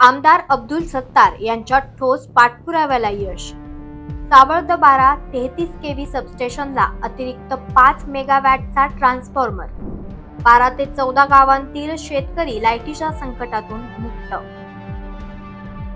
आमदार अब्दुल सत्तार यांच्या ठोस पाठपुराव्याला यश. सावळद बारा तेहतीस केव्ही सबस्टेशनला अतिरिक्त पाच मेगावॅटचा ट्रान्सफॉर्मर बारा ते चौदा गावांतील शेतकरी लाईटीच्या संकटातून मुक्त.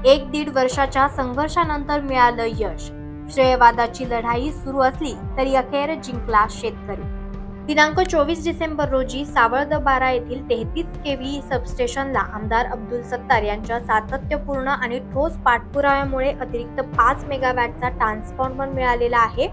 एक दीड वर्षाच्या संघर्षानंतर मिळालं यश. श्रेयवादाची लढाई सुरू असली तरी अखेर जिंकला शेतकरी. दिनांक चोवीस डिसेंबर रोजी सावळद बारा येथील तेहतीस केव्ही सबस्टेशनला आमदार अब्दुल सत्तार यांच्या सातत्यपूर्ण आणि ठोस पाठपुराव्यामुळे अतिरिक्त पाच मेगावॅटचा ट्रान्सफॉर्मर मिळालेला आहे.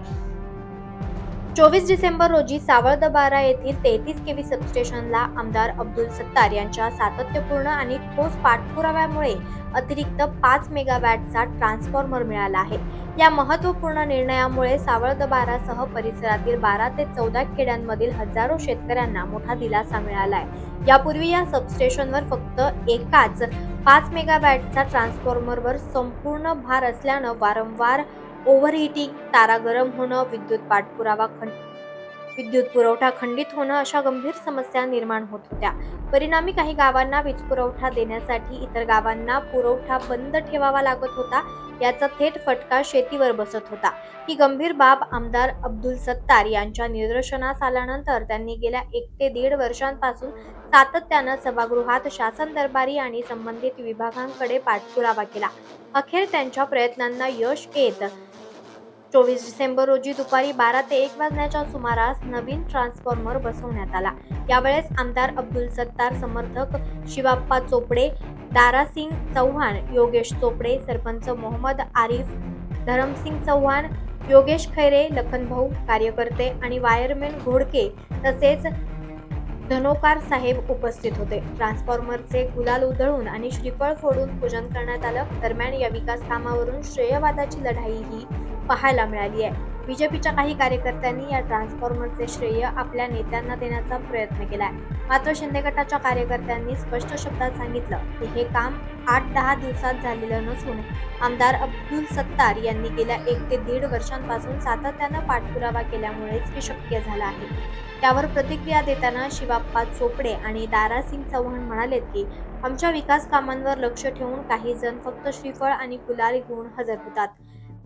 चोवीस डिसेंबर रोजी सावळदबारा येथील तेहतीस केव्ही सबस्टेशनला आमदार अब्दुल सत्तार यांच्या सातत्यपूर्ण आणि ठोस पाठपुराव्यामुळे अतिरिक्त पाच मेगावॅटचा ट्रान्सफॉर्मर मिळाला आहे. या महत्त्वपूर्ण निर्णयामुळे सावळदबारासह परिसरातील बारा ते चौदा खेड्यांमधील हजारो शेतकऱ्यांना मोठा दिलासा मिळाला आहे यापूर्वी या सबस्टेशनवर फक्त एकाच पाच मेगावॅटचा ट्रान्सफॉर्मरवर संपूर्ण भार असल्यानं वारंवार ओव्हरहिटिंग तारा गरम होणं विद्युत पाठपुरावा खंड विद्युत पुरवठा खंडित होणं अशा गंभीर समस्या निर्माण होत होत्या. परिणामी काही गावांना वीज पुरवठा देण्यासाठी इतर गावांना पुरवठा बंद ठेवावा लागत होता याचा थेट फटका शेतीवर बसत होता. ही गंभीर बाब आमदार अब्दुल सत्तार यांच्या निदर्शनास आल्यानंतर त्यांनी गेल्या एक ते दीड वर्षांपासून सातत्यानं सभागृहात शासन दरबारी आणि संबंधित विभागांकडे पाठपुरावा केला. अखेर त्यांच्या प्रयत्नांना यश येत चोवीस डिसेंबर रोजी दुपारी बारा ते एक वाजण्याच्या सुमारास नवीन ट्रान्सफॉर्मर बसवण्यात आला. यावेळेस आमदार अब्दुल सत्तार समर्थक शिवाप्पा चोपडे दारासिंग चव्हाण योगेश चोपडे सरपंच मोहम्मद आरिफ धरमसिंग चव्हाण योगेश खैरे लखनभाऊ कार्यकर्ते आणि वायरमॅन घोडके तसेच धनोकार साहेब उपस्थित होते. ट्रान्सफॉर्मरचे गुलाल उधळून आणि श्रीफळ फोडून पूजन करण्यात आलं. दरम्यान या विकास कामावरून श्रेयवादाची लढाई ही पाहायला मिळाली आहे. बीजेपीच्या काही कार्यकर्त्यांनी या ट्रान्सफॉर्मरचे श्रेय आपल्या नेत्यांना देण्याचा प्रयत्न केलाय मात्र शिंदे गटाच्या कार्यकर्त्यांनी स्पष्ट शब्दात सांगितलं की हे काम आठ दहा दिवसात झालेलं नसून आमदार अब्दुल सत्तार यांनी गेल्या एक ते दीड वर्षांपासून सातत्यानं पाठपुरावा केल्यामुळेच हे शक्य झालं आहे. त्यावर प्रतिक्रिया देताना शिवाप्पा चोपडे आणि दारासिंग चव्हाण म्हणालेत की आमच्या विकास कामांवर लक्ष ठेवून काही जण फक्त श्रीफळ आणि गुलाल घेऊन हजर होतात.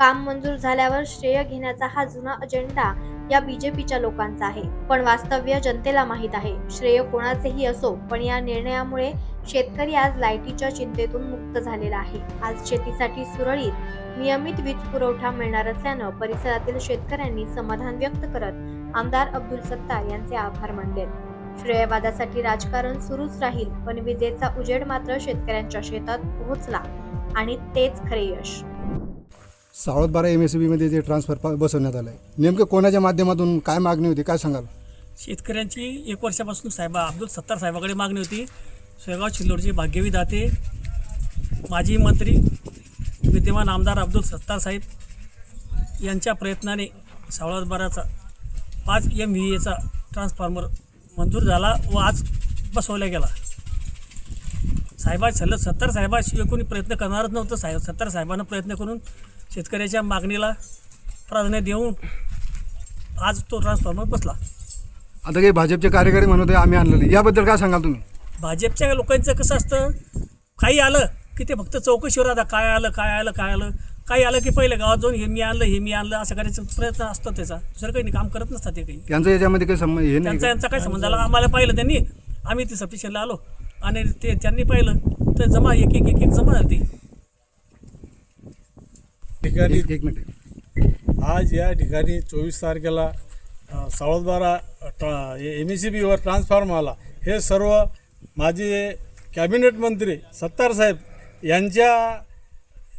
काम मंजूर झाल्यावर श्रेय घेण्याचा हा जुना अजेंडा या बीजेपीच्या लोकांचा आहे. पण वास्तव्य जनतेला माहीत आहे. श्रेय कोणाचेही असो पण या निर्णयामुळे शेतकरी आज लाईटीच्या चिंतेतून मुक्त झालेला आहे. आज शेतीसाठी सुरळीत नियमित वीज पुरवठा मिळणार असल्यानं परिसरातील शेतकऱ्यांनी समाधान व्यक्त करत आमदार अब्दुल सत्तार यांचे आभार मानले. श्रेयवादासाठी राजकारण सुरूच राहील पण विजेचा उजेड मात्र शेतकऱ्यांच्या शेतात पोहोचला आणि तेच खरे यश. सावळत बारा एम एस बीमध्ये जे ट्रान्सफर बसवण्यात आलं आहे नेमकं कोणाच्या माध्यमातून काय मागणी होती? काय सांगाल? शेतकऱ्यांची एक वर्षापासून साहेबा अब्दुल सत्तार साहेबाकडे मागणी होती. सोयगाव चिल्लोडचे भाग्यवी दाते माजी मंत्री विद्यमान आमदार अब्दुल सत्तार साहेब यांच्या प्रयत्नाने सावळात बाराचा पाच एम व्ही एचा ट्रान्सफॉर्मर मंजूर झाला व आज बसवला गेला. साहेबा सल्ल सत्तर साहेबाशी कोणी प्रयत्न करणारच नव्हतं. साहेब सत्तर साहेबांना प्रयत्न करून शेतकऱ्याच्या मागणीला प्राधान्य देऊन आज तो ट्रान्सफॉर्मर बसला. आता काही भाजपचे कार्यकारी म्हणत आहे आम्ही आणलेलं. याबद्दल काय सांगाल तुम्ही? भाजपच्या लोकांचं कसं असतं काही आलं की ते फक्त चौकशीवर राहतात काय आलं काय आलं काय आलं. काही आलं की पहिले गावात जाऊन हे मी आणलं हे मी आणलं असं करायचा प्रयत्न असतो त्याचा. दुसरं काही नाही काम करत नसतात ते काही. त्यांचं याच्यामध्ये काही संबंध हे नाही त्यांचा? यांचा काय संबंध आला आम्हाला पाहिलं त्यांनी. आम्ही ते सफिशियनला आलो. आणि ते त्यांनी पाहिलं तर जमा एक एक एक एक जमा झाली ठिकाणी एक मिनिट. आज या ठिकाणी चोवीस तारखेला अ, सावळदबारा ट्रा एम एस सी बीवर ट्रान्सफॉर्म आला. हे सर्व माझे कॅबिनेट मंत्री सत्तार साहेब यांच्या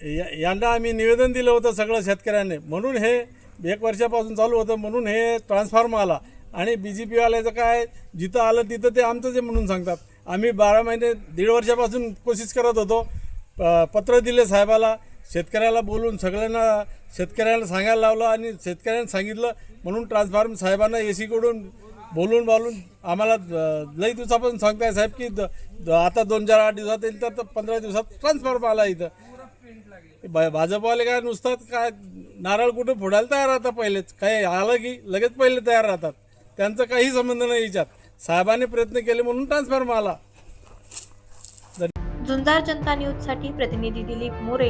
या- यांना आम्ही निवेदन दिलं होतं सगळं शेतकऱ्यांनी. म्हणून हे एक वर्षापासून चालू होतं म्हणून हे ट्रान्सफॉर्म आला. आणि बी जे पीवाल्याचं काय जिथं आलं तिथं ते आमचंच आहे म्हणून सांगतात. आम्ही बारा महिने दीड वर्षापासून कोशिश करत होतो प- पत्र दिले साहेबाला. शेतकऱ्याला बोलून सगळ्यांना शेतकऱ्याला सांगायला लावलं आणि शेतकऱ्यांना सांगितलं म्हणून ट्रान्सफॉर्म साहेबांना ए सीकडून बोलून बोलून आम्हाला लई दिवसापासून सांगताय साहेब की द- द- आता दोन चार आठ दिवसात येईल तर पंधरा दिवसात ट्रान्सफॉर्म आला इथं. भाजपवाले काय नुसतात काय नारळ कुठे फोडायला तयार राहतात पहिलेच. काही आलं की लगेच पहिले तयार राहतात. त्यांचा काही संबंध नाही याच्यात. साहेबांनी प्रयत्न केले म्हणून ट्रान्सफॉर्म आला. झुंजार जनता न्यूजसाठी प्रतिनिधी दिलीप मोरे